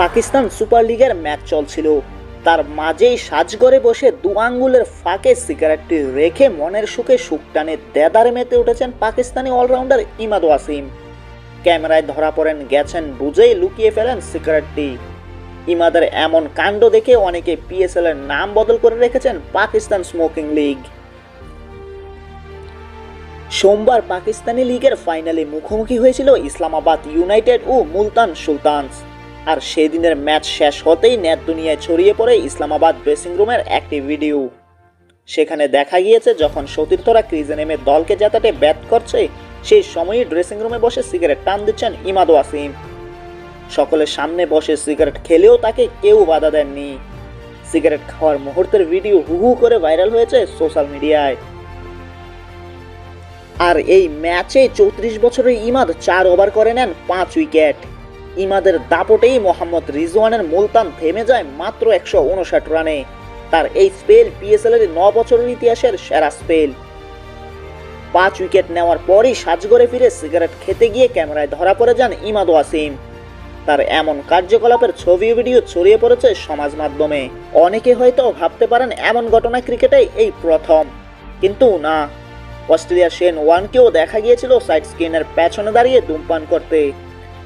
Pakistan super লিগের match চলছিল। তার মাঝেই সাজগরে বসে দু আঙ্গুলের ফাঁকে সিগারেটটি রেখে মনের সুখে সুখ টানে দেদারে মেতে উঠেছেন পাকিস্তানি অলরাউন্ডার ইমাদ ওয়াসিম। ক্যামেরায় ধরা পড়েন গেছেন বুঝেই লুকিয়ে ফেলেন সিগারেটটি। ইমাদের এমন কাণ্ড দেখে অনেকে পিএসএল এর নাম বদল করে রেখেছেন পাকিস্তান স্মোকিং লিগ। সোমবার পাকিস্তানি লিগের ফাইনালে মুখোমুখি হয়েছিল ইসলামাবাদ ইউনাইটেড ও মুলতান সুলতানস। আর সেদিনের ম্যাচ শেষ হতেই নেট দুনিয়ায় ছড়িয়ে পড়ে ইসলামাবাদ ড্রেসিং রুমের একটি ভিডিও। সেখানে দেখা গিয়েছে, যখন সতীর্থরা ক্রিজে নেমে দলকে জেতাতে ব্যাট করছে, সেই সময়ই ড্রেসিং রুমে বসে সিগারেট টান দিচ্ছেন ইমাদ ওয়াসিম। সকলের সামনে বসে সিগারেট খেলেও তাকে কেউ বাধা দেননি। সিগারেট খাওয়ার মুহূর্তের ভিডিও হুহু করে ভাইরাল হয়েছে সোশ্যাল মিডিয়ায়। আর এই ম্যাচে চৌত্রিশ বছরের ইমাদ চার ওভার করে নেন পাঁচ উইকেট। ইমাদের দাপটেই মোহাম্মদ রিজওয়ানের মুলতান থেমে যায় মাত্র একশো উনষাট রানে। তার এই স্পেল পিএসএল এর ন বছরের ইতিহাসের সেরা স্পেল। পাঁচ উইকেট নেওয়ার পরই সাজগরে ফিরে সিগারেট খেতে গিয়ে ক্যামেরায় ধরা পড়ে যান ইমাদ ওয়াসিম তার এমন কার্যকলাপের ছবি ভিডিও ছড়িয়ে পড়েছে সমাজ মাধ্যমে। অনেকে হয়তো ভাবতে পারেন এমন ঘটনা ক্রিকেটে এই প্রথম। কিন্তু না অস্ট্রেলিয়ার শেন ওয়ানকেও দেখা গিয়েছিল সাইড স্ক্রিনের পেছনে দাঁড়িয়ে ধূমপান করতে।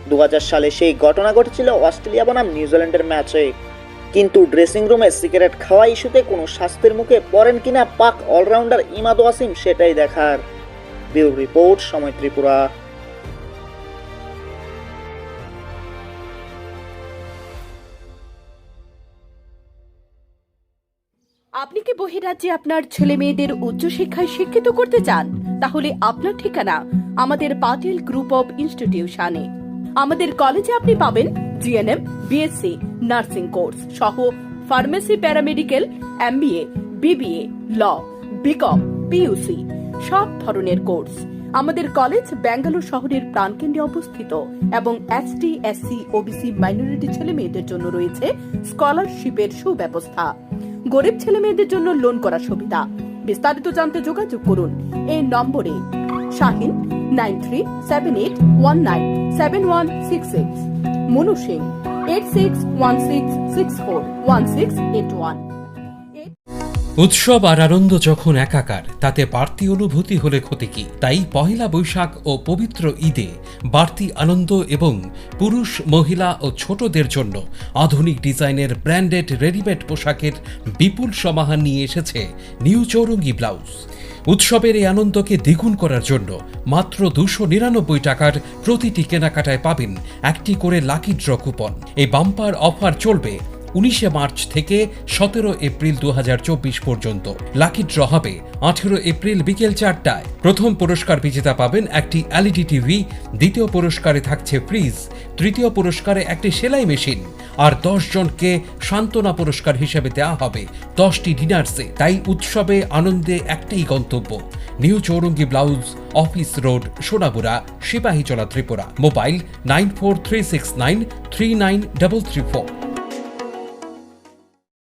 দু হাজার সালে সেই ঘটনা ঘটেছিল অস্ট্রেলিয়া বনাম নিউজিল্যান্ডের ম্যাচে। কিন্তু ড্রেসিং রুমে সিগারেট খাওয়া ইস্যুতে কোনো শাস্তির মুখে পড়েন কিনা পাক অলরাউন্ডার ইমাদ ওয়াসিম সেটাই দেখার। বিউ রিপোর্ট সময় ত্রিপুরা। আপনি কি বহিরাজ্যে আপনার ছেলে মেয়েদের উচ্চশিক্ষায় শিক্ষিত করতে চান? তাহলে আপনার ঠিকানা আমাদের পাটিল গ্রুপ অব ইনস্টিটিউশনে। আমাদের কলেজে আপনি পাবেন জিএনএম বিএসসি, নার্সিং কোর্স সহ pharmacy paramedical, MBA, BBA, law, BCom, PUC সব ধরনের কোর্স। আমাদের কলেজ ব্যাঙ্গালোর শহরের প্রাণকেন্দ্রে অবস্থিত এবং এসটি, এসসি, ওবিসি মাইনরিটি ছেলে মেয়েদের জন্য রয়েছে স্কলারশিপের সুব্যবস্থা। গরিব ছেলে মেয়েদের জন্য লোন করার সুবিধা। বিস্তারিত জানতে যোগাযোগ করুন এই নম্বরে। Shahin nine three seven eight one nine seven one six six Manu Singh eight six one six six four one six eight one উৎসব আর আনন্দ যখন একাকার, তাতে বাড়তি অনুভূতি হলে ক্ষতি কি? তাই পহেলা বৈশাখ ও পবিত্র ঈদে বাড়তি আনন্দ এবং পুরুষ, মহিলা ও ছোটদের জন্য আধুনিক ডিজাইনের ব্র্যান্ডেড রেডিমেড পোশাকের বিপুল সমাহার নিয়ে এসেছে নিউ চৌরঙ্গি ব্লাউজ। উৎসবের এই আনন্দকে দ্বিগুণ করার জন্য মাত্র দুশো নিরানব্বই টাকার প্রতিটি কেনাকাটায় পাবেন একটি করে লাকি ড্র কুপন। এই বাম্পার অফার চলবে উনিশে মার্চ থেকে সতেরো এপ্রিল দু হাজার চব্বিশ পর্যন্ত। লাকি ড্র হবে আঠেরো এপ্রিল বিকেল চারটায়। প্রথম পুরস্কার বিজেতা পাবেন একটি এলইডি টিভি, দ্বিতীয় পুরস্কারে থাকছে ফ্রিজ, তৃতীয় পুরস্কারে একটি সেলাই মেশিন, আর দশ জনকে সান্ত্বনা পুরস্কার হিসেবে দেওয়া হবে দশটি ডিনার্সে। তাই উৎসবে আনন্দে একটাই গন্তব্য, new Chowrangi blouse, office road, Sonabura, Sipahijala Tripura. Mobile nine four three six nine three nine double three four.